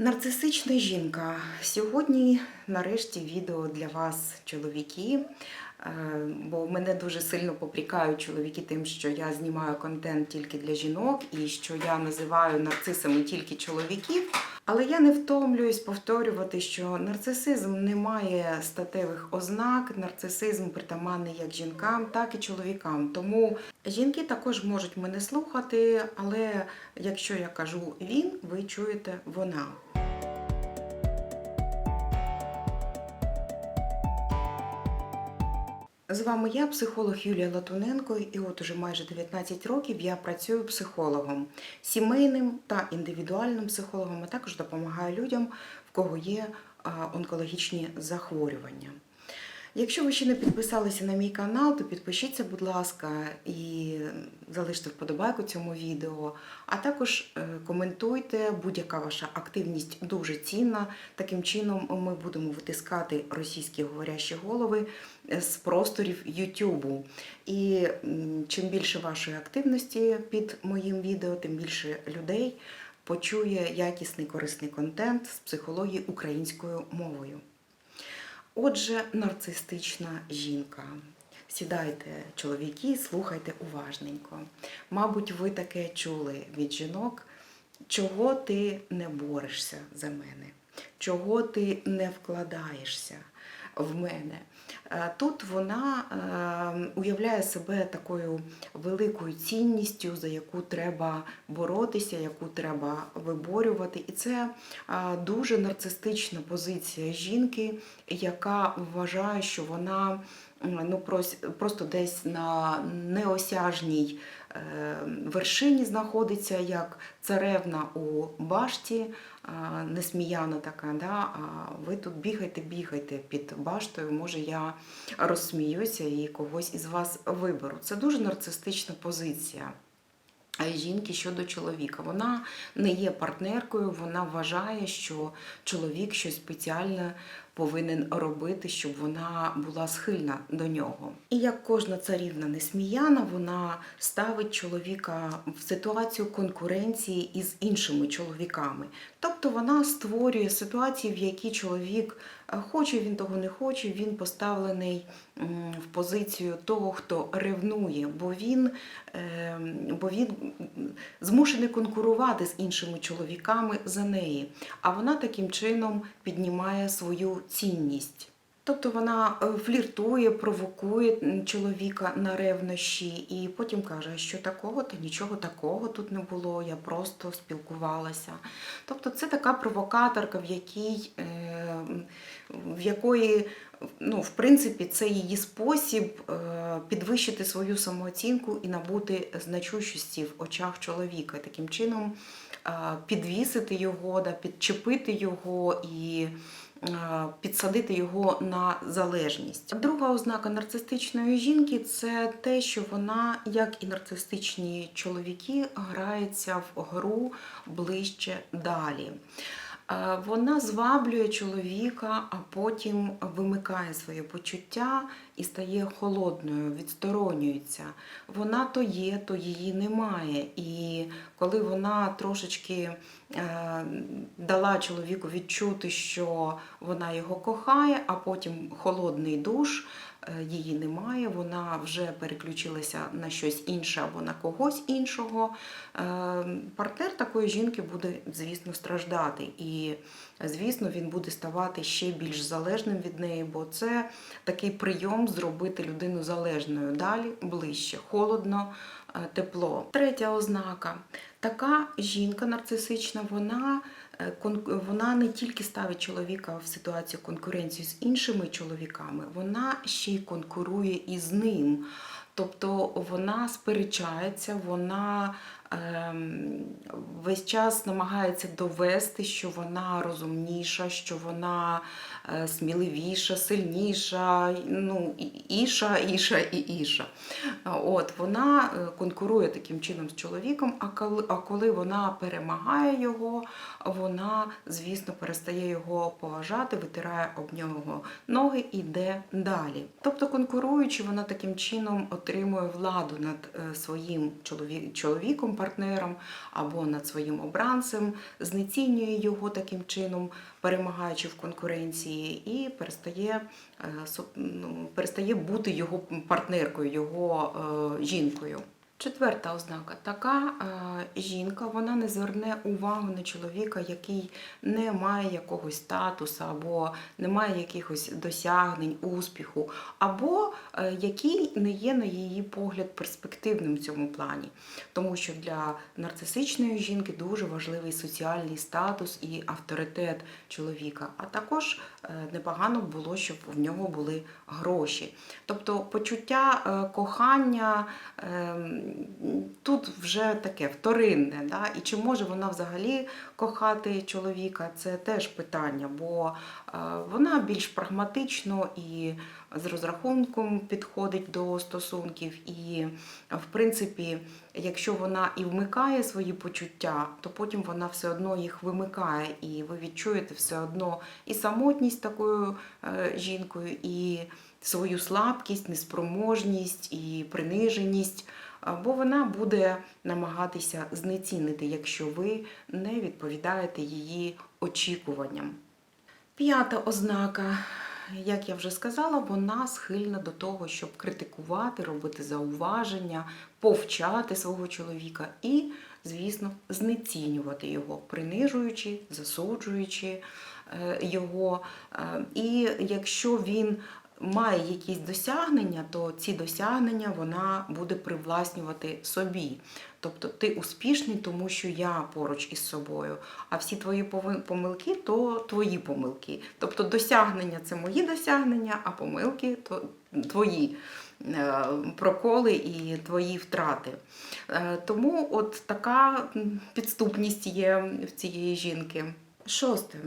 Нарцисична жінка. Сьогодні, нарешті, відео для вас, чоловіки. Е, Бо мене дуже сильно попрікають чоловіки тим, що я знімаю контент тільки для жінок і що я називаю нарцисами тільки чоловіків. Але я не втомлююсь повторювати, що нарцисизм не має статевих ознак, нарцисизм притаманний як жінкам, так і чоловікам. Тому жінки також можуть мене слухати, але якщо я кажу він, ви чуєте вона. З вами я, психолог Юлія Латуненко, і от уже майже 19 років я працюю психологом, сімейним та індивідуальним психологом, а також допомагаю людям, в кого є онкологічні захворювання. Якщо ви ще не підписалися на мій канал, то підпишіться, будь ласка, і залиште вподобайку цьому відео. А також е, коментуйте, будь-яка ваша активність дуже цінна. Таким чином ми будемо витискати російські говорящі голови е, з просторів Ютубу. І чим більше вашої активності під моїм відео, тим більше людей почує якісний корисний контент з психології українською мовою. Отже, нарцистична жінка. Сідайте, чоловіки, слухайте уважненько. Мабуть, ви таке чули від жінок, чого ти не борешся за мене, чого ти не вкладаєшся в мене. Е, Тут вона е, уявляє себе такою великою цінністю, за яку треба боротися, яку треба виборювати. І це е, дуже нарцистична позиція жінки, яка вважає, що вона ну, просто десь на неосяжній вершині знаходиться, як царевна у башті, несміяна така, да? а ви тут бігайте, бігайте під баштою, може я розсміюся і когось із вас виберу. Це дуже нарцистична позиція. е, Жінки щодо чоловіка. Вона не є партнеркою, вона вважає, що чоловік щось спеціальне повинен робити, щоб вона була схильна до нього. І як кожна царівна несміяна, вона ставить чоловіка в ситуацію конкуренції із іншими чоловіками. Тобто вона створює ситуації, в які чоловік е, хоче він того не хоче, він поставлений в позицію того, хто ревнує, бо він, е, бо він змушений конкурувати з іншими чоловіками за неї. А вона таким чином піднімає свою цінність. Тобто вона е, фліртує, провокує чоловіка на ревнощі і потім каже, що такого, та нічого такого тут не було, я просто спілкувалася. Тобто це така провокаторка, в якій, е, в якої, ну, в принципі, це її спосіб е, підвищити свою самооцінку і набути значущості в очах чоловіка. Таким чином підвісити його, підчепити його і підсадити його на залежність. Друга ознака нарцистичної жінки це те, що вона, як і нарцистичні чоловіки, грається в гру ближче далі. Вона зваблює чоловіка, а потім вимикає своє почуття і стає холодною, відсторонюється. Вона то є, то її немає. І коли вона трошечки е, дала чоловіку відчути, що вона його кохає, а потім холодний душ. Е, Її немає, вона вже переключилася на щось інше або на когось іншого. Е, Партнер такої жінки буде, звісно, страждати. І, звісно, він буде ставати ще більш залежним від неї, бо це такий прийом зробити людину залежною. Далі ближче, холодно, е, тепло. Третя ознака. Така жінка нарцисична, вона, вона не тільки ставить чоловіка в ситуацію конкуренції з іншими чоловіками, вона ще й конкурує із ним. Тобто вона сперечається, вона весь час намагається довести, що вона розумніша, що вона е, сміливіша, сильніша, ну, іша, іша і іша. От, вона е, конкурує таким чином з чоловіком, а коли, а коли вона перемагає його, вона, звісно, перестає його поважати, витирає об нього ноги і йде далі. Тобто, конкуруючи, вона таким чином отримує владу над е, своїм чоловіком, партнером або над своїм обранцем, знецінює його таким чином, перемагаючи в конкуренції, і перестає, е, ну, перестає бути його партнеркою, його е, жінкою. Четверта ознака така е, жінка, вона не зверне увагу на чоловіка, який не має якогось статусу, або не має якихось досягнень, успіху, або е, який не є, на її погляд, перспективним в цьому плані. Тому що для нарцисичної жінки дуже важливий соціальний статус і авторитет чоловіка. А також е, непогано було, щоб в нього були гроші. Тобто почуття кохання ем, тут вже таке вторинне. Да? І чи може вона взагалі кохати чоловіка, це теж питання, бо е, вона більш прагматично і з розрахунком підходить до стосунків. І, в принципі, якщо вона і вмикає свої почуття, то потім вона все одно їх вимикає, і ви відчуєте все одно і самотність такою е, жінкою, і свою слабкість, неспроможність і приниженість. А, Бо вона буде намагатися знецінити, якщо ви не відповідаєте її очікуванням. П'ята ознака, як я вже сказала, вона схильна до того, щоб критикувати, робити зауваження, повчати свого чоловіка і, звісно, знецінювати його, принижуючи, засуджуючи е, його. Е, І якщо він має якісь досягнення, то ці досягнення вона буде привласнювати собі. Тобто ти успішний, тому що я поруч із собою, а всі твої помилки то твої помилки. Тобто досягнення це мої досягнення, а помилки то твої е, проколи і твої втрати. Е, Тому от така підступність є в цієї жінки. Шосте.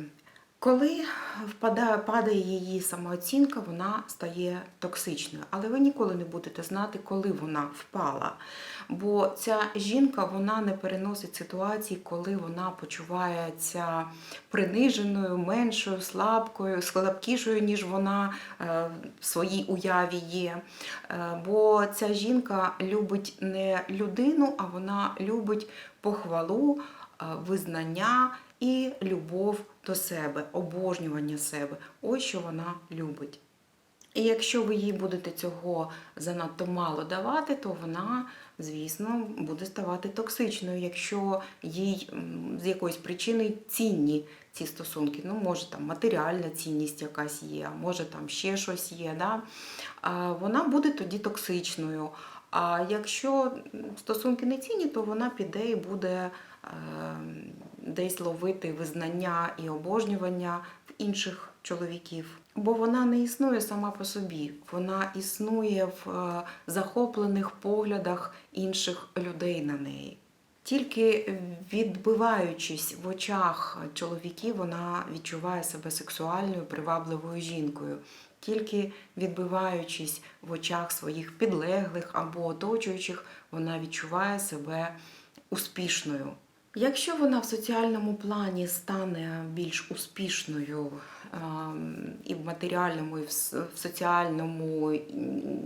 Коли впадає, падає її самооцінка, вона стає токсичною. Але ви ніколи не будете знати, коли вона впала. Бо ця жінка вона не переносить ситуації, коли вона почувається приниженою, меншою, слабкою, слабкішою, ніж вона е, в своїй уяві є. Е, Бо ця жінка любить не людину, а вона любить похвалу, е, визнання і любов до себе, обожнювання себе. Ось що вона любить. І якщо ви їй будете цього занадто мало давати, то вона, звісно, буде ставати токсичною, якщо їй з якоїсь причини цінні ці стосунки. Ну, може, там матеріальна цінність якась є, може там ще щось є. Да? Вона буде тоді токсичною. А якщо стосунки не цінні, то вона піде і буде десь ловити визнання і обожнювання в інших чоловіків. Бо вона не існує сама по собі, вона існує в е, захоплених поглядах інших людей на неї. Тільки відбиваючись в очах чоловіків, вона відчуває себе сексуальною, привабливою жінкою. Тільки відбиваючись в очах своїх підлеглих або оточуючих, вона відчуває себе успішною. Якщо вона в соціальному плані стане більш успішною ем, і в матеріальному, і в соціальному,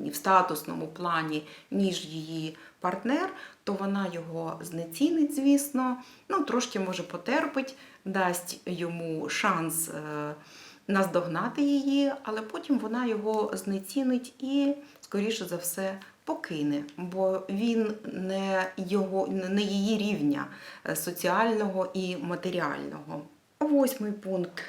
і в статусному плані, ніж її партнер, то вона його знецінить, звісно, ну трошки може потерпить, дасть йому шанс е, наздогнати її, але потім вона його знецінить і, скоріше за все, покине, бо він не, його, не її рівня е, соціального і матеріального. Восьмий пункт.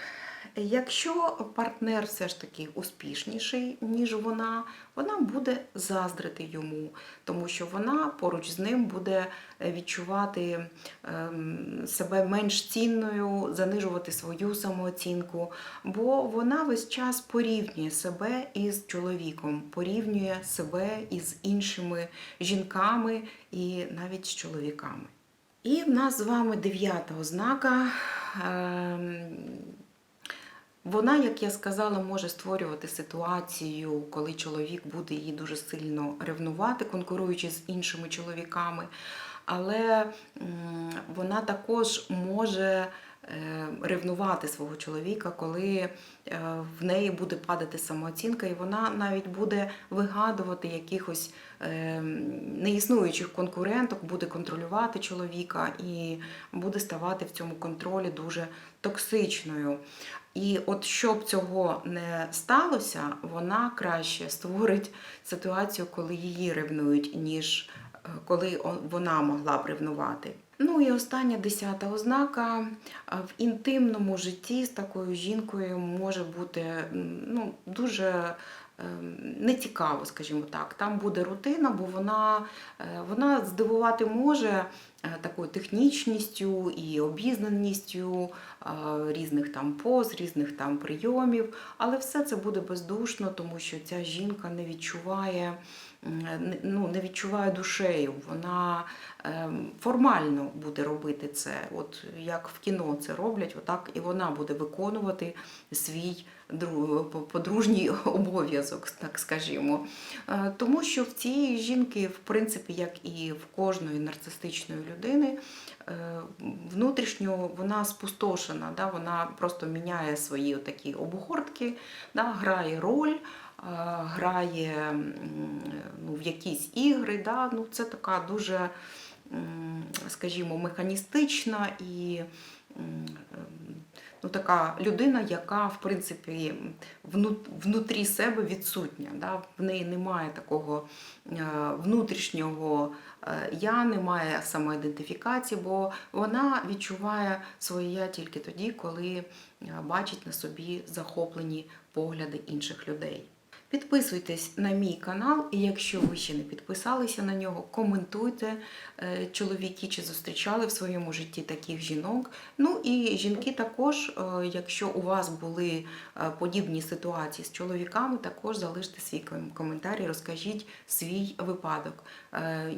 Якщо партнер все ж таки успішніший, ніж вона, вона буде заздрити йому, тому що вона поруч з ним буде е, відчувати ем, себе менш цінною, занижувати свою самооцінку, бо вона весь час порівнює себе із чоловіком, порівнює себе із іншими жінками і навіть з чоловіками. І в нас з вами дев'ята ознака. Вона, як я сказала, може створювати ситуацію, коли чоловік буде її дуже сильно ревнувати, конкуруючи з іншими чоловіками. Але вона також може ревнувати свого чоловіка, коли е, в неї буде падати самооцінка, і вона навіть буде вигадувати якихось е, неіснуючих конкуренток, буде контролювати чоловіка і буде ставати в цьому контролі дуже токсичною. І от щоб цього не сталося, вона краще створить ситуацію, коли її ревнують, ніж е, коли вона могла б ревнувати. Ну і остання десята ознака в інтимному житті з такою жінкою може бути ну, дуже ем, нецікаво, скажімо так. Там буде рутина, бо вона, е, вона здивувати може е, такою технічністю і обізнаністю е, різних там поз, різних там прийомів, але все це буде бездушно, тому що ця жінка не відчуває. Ну, не відчуває душею, вона ем, формально буде робити це. От як в кіно це роблять, отак і вона буде виконувати свій подружній обов'язок, так скажімо. Е, Тому що в цієї жінки, в принципі, як і в кожної нарцистичної людини, е, внутрішньо вона спустошена, да? вона просто міняє свої такі обгортки, да? грає роль. Е, Грає ну, в якісь ігри, да? ну, це така дуже, скажімо, механістична і ну, така людина, яка в принципі внутрі себе відсутня. Да? В неї немає такого е, внутрішнього е, я, немає самоідентифікації, бо вона відчуває своє я тільки тоді, коли бачить на собі захоплені погляди інших людей. Підписуйтесь на мій канал, і якщо ви ще не підписалися на нього, коментуйте е, чоловіки чи зустрічали в своєму житті таких жінок. Ну і жінки також, е, якщо у вас були е, подібні ситуації з чоловіками, також залиште свій ком- коментар і розкажіть свій випадок.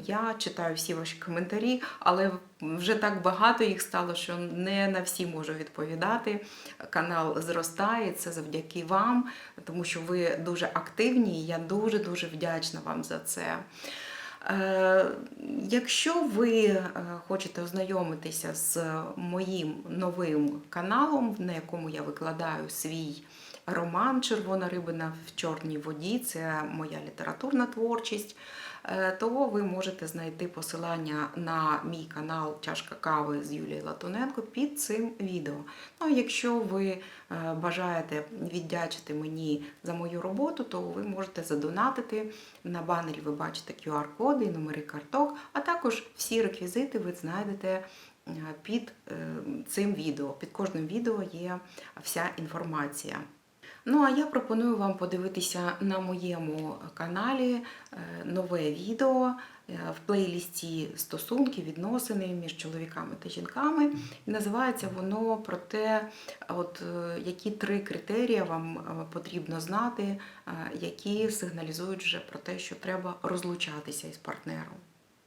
Я читаю всі ваші коментарі, але вже так багато їх стало, що не на всі можу відповідати. Канал зростає, це завдяки вам, тому що ви дуже активні, і я дуже-дуже вдячна вам за це. Е, Якщо ви е, хочете ознайомитися з моїм новим каналом, на якому я викладаю свій роман Червона рибина в чорній воді, це моя літературна творчість, е, то ви можете знайти посилання на мій канал Чашка кави з Юлією Латуненко під цим відео. Ну, а якщо ви е, бажаєте віддячити мені за мою роботу, то ви можете задонатити. На банері ви бачите QR-коди і номери карток, а також всі реквізити ви знайдете е, під цим відео. Під кожним відео є вся інформація. Ну а я пропоную вам подивитися на моєму каналі е, нове відео е, в плейлісті стосунки, відносини між чоловіками та жінками. І називається воно про те, от, е, які три критерії вам потрібно знати, які сигналізують вже про те, що треба розлучатися із партнером.